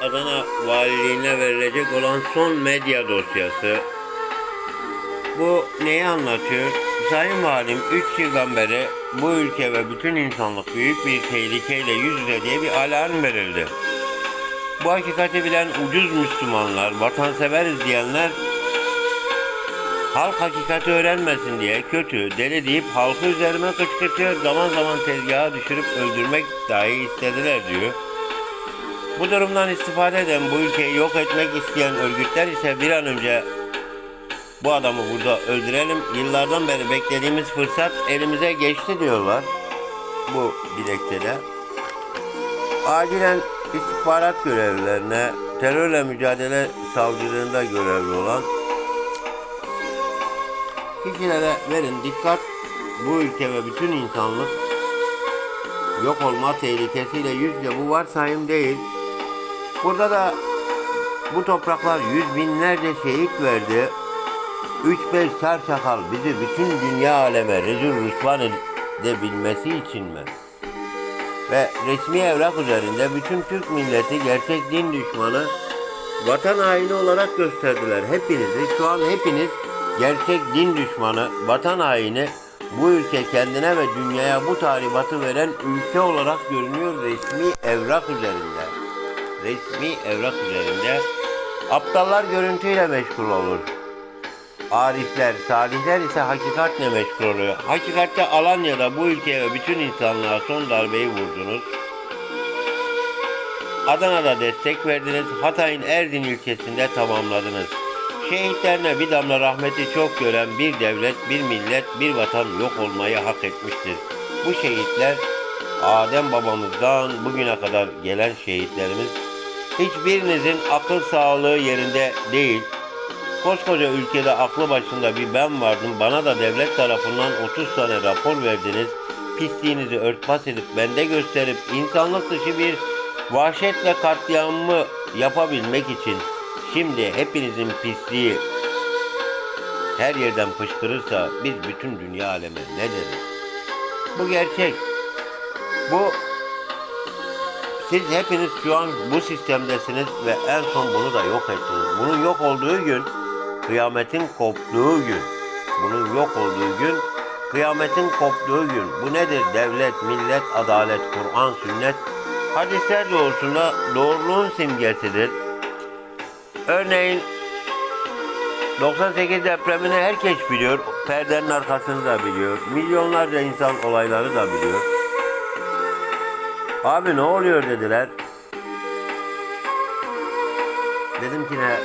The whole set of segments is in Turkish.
Adana Valiliğine verilecek olan son medya dosyası. Bu neyi anlatıyor? Sayın Valim 3 yıldan beri bu ülke ve bütün insanlık büyük bir tehlikeyle yüz yüze diye bir alarm verildi. Bu hakikati bilen ucuz Müslümanlar, vatanseveriz diyenler halk hakikati öğrenmesin diye kötü, deli deyip halkı üzerime kışkırtıyor, zaman zaman tezgaha düşürüp öldürmek dahi istediler diyor. Bu durumdan istifade eden bu ülkeyi yok etmek isteyen örgütler ise bir an önce bu adamı burada öldürelim. Yıllardan beri beklediğimiz fırsat elimize geçti diyorlar. Bu dilekçede. Acilen istihbarat görevlilerine, terörle mücadele savcılığında görevli olan kişilere verin dikkat. Bu ülke ve bütün insanlık yok olma tehlikesiyle yüz yüze bu varsayım değil. Burada da bu topraklar yüz binlerce şehit verdi. 3-5 çar çakal bizi bütün dünya aleme rezil rüsvan edebilmesi için mi? Ve resmi evrak üzerinde bütün Türk milleti gerçek din düşmanı, vatan haini olarak gösterdiler. Hepinizi, şu an hepiniz gerçek din düşmanı, vatan haini, bu ülke kendine ve dünyaya bu tahribatı veren ülke olarak görünüyor resmi evrak üzerinde. Resmi evrak üzerinde aptallar görüntüyle meşgul olur. Arifler, salihler ise hakikatle meşgul oluyor. Hakikatte Alanya'da bu ülkeye ve bütün insanlığa son darbeyi vurdunuz. Adana'da destek verdiniz. Hatay'ın Erdin ilçesinde tamamladınız. Şehitlerine bir damla rahmeti çok gören bir devlet, bir millet, bir vatan yok olmayı hak etmiştir. Bu şehitler Adem babamızdan bugüne kadar gelen şehitlerimiz hiçbirinizin akıl sağlığı yerinde değil. Koskoca ülkede aklı başında bir ben vardım. Bana da devlet tarafından 30 tane rapor verdiniz. Pisliğinizi örtbas edip bende gösterip insanlık dışı bir vahşetle katliamımı yapabilmek için şimdi hepinizin pisliği her yerden fışkırırsa biz bütün dünya aleme ne deriz? Bu gerçek. Bu siz hepiniz şu an bu sistemdesiniz ve en son bunu da yok ettiniz. Bunun yok olduğu gün kıyametin koptuğu gün. Bunun yok olduğu gün kıyametin koptuğu gün. Bu nedir? Devlet, millet, adalet, Kur'an, sünnet hadisler doğrusunda doğruluğun simgesidir. Örneğin 98 depremini herkes biliyor. Perdenin arkasını da biliyor. Milyonlarca insan olayları da biliyor. Abi ne oluyor dediler. Dedim ki ne?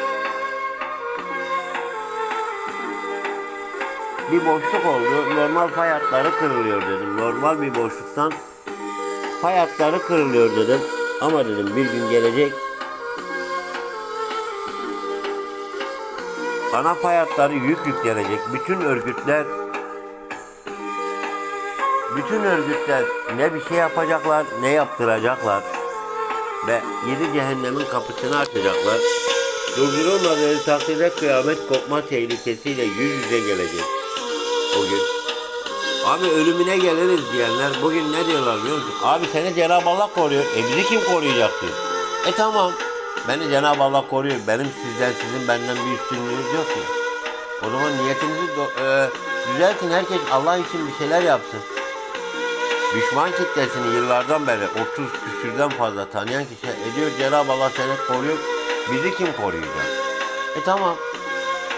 Bir boşluk oldu. Normal fay hatları kırılıyor dedim. Normal bir boşluktan fay hatları kırılıyor dedim. Ama dedim bir gün gelecek. Ana fay hatları yük yüklenecek. Bütün örgütler bütün örgütler ne bir şey yapacaklar ne yaptıracaklar ve yedi cehennemin kapısını açacaklar. Durdurulmadığı takdirde kıyamet kopma tehlikesiyle yüz yüze gelecek o gün. Abi ölümüne geliriz diyenler bugün ne diyorlar biliyor musun? Abi seni Cenab-ı Allah koruyor. E bizi kim koruyacak diyor. E tamam. Beni Cenab-ı Allah koruyor. Benim sizden sizin benden bir üstünlüğünüz yok ya. O zaman niyetinizi e, düzeltin. Herkes Allah için bir şeyler yapsın. Düşman kitlesini yıllardan beri 30 küsürden fazla tanıyan kişi ediyor Cenab-ı Allah seni koruyor. Bizi kim koruyacak? E tamam.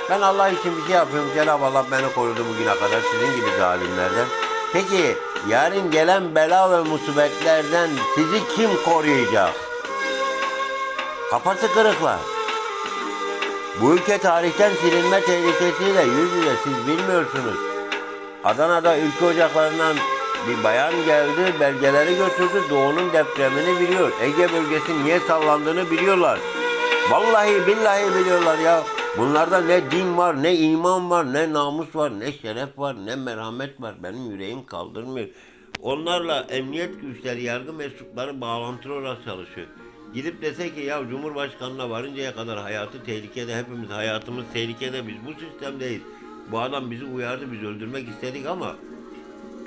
Ben Allah için bir şey yapıyorum. Cenab-ı Allah beni korudu bugüne kadar sizin gibi zalimlerden. Peki yarın gelen bela ve musibetlerden sizi kim koruyacak? Kafası kırıklar. Bu ülke tarihten silinme tehlikesiyle yüz yüze siz bilmiyorsunuz. Adana'da ülke ocaklarından bir bayan geldi, belgeleri götürdü, doğunun depremini biliyor. Ege bölgesi niye sallandığını biliyorlar. Vallahi billahi biliyorlar ya. Bunlarda ne din var, ne iman var, ne namus var, ne şeref var, ne merhamet var. Benim yüreğim kaldırmıyor. Onlarla emniyet güçleri, yargı mensupları bağlantılı olarak çalışıyor. Gidip dese ki ya Cumhurbaşkanı'na varıncaya kadar hayatı tehlikede, hepimiz hayatımız tehlikede, biz bu sistemdeyiz. Bu adam bizi uyardı, biz öldürmek istedik ama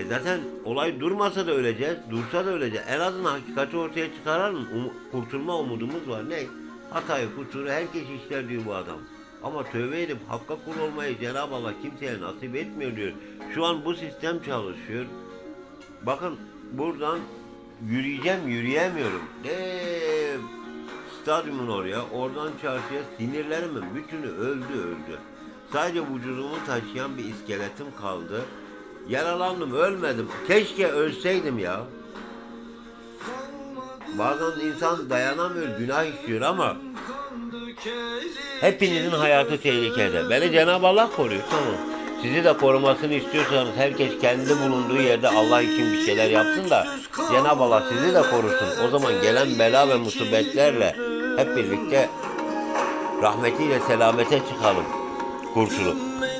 E zaten olay durmasa da öleceğiz, dursa da öleceğiz. En azından hakikati ortaya çıkaralım. Um- kurtulma umudumuz var. Ne? Hatayı, kusuru herkes işler diyor bu adam. Ama tövbe edip hakka kul olmayı Cenab-ı Allah kimseye nasip etmiyor diyor. Şu an bu sistem çalışıyor. Bakın buradan yürüyeceğim, yürüyemiyorum. Eee stadyumun oraya, oradan çarşıya sinirlerimin bütünü öldü öldü. Sadece vücudumu taşıyan bir iskeletim kaldı. Yaralandım, ölmedim. Keşke ölseydim ya. Bazen insan dayanamıyor, günah işliyor ama hepinizin hayatı tehlikede. Beni Cenab-ı Allah koruyor, tamam. Sizi de korumasını istiyorsanız herkes kendi bulunduğu yerde Allah için bir şeyler yapsın da Cenab-ı Allah sizi de korusun. O zaman gelen bela ve musibetlerle hep birlikte rahmetiyle selamete çıkalım kurtulup.